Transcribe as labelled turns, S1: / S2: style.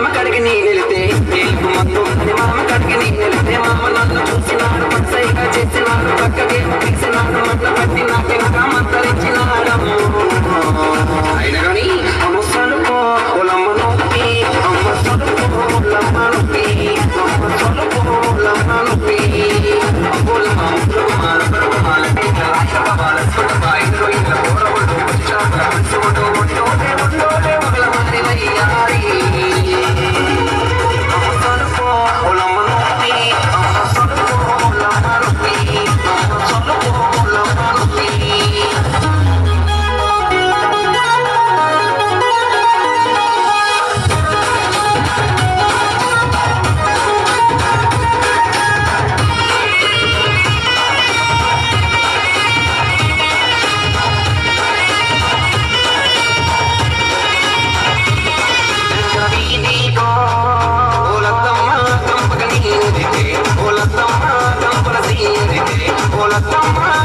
S1: మామ కడిగి నీ వెళితే తెలుపు మందు మామ కడిగి నీ వెళితే మామ నన్ను చూసినాడు. పచ్చగా చేసినాడు పక్కకి పిలిచినాడు మట్ల పట్టి నాకి నాకు మంతరించినాడు అయినా కానీ అమ్మ సడుపు ఒలమ్మ నొప్పి. అమ్మ సడుపు ఒలమ్మ నొప్పి. Don't run.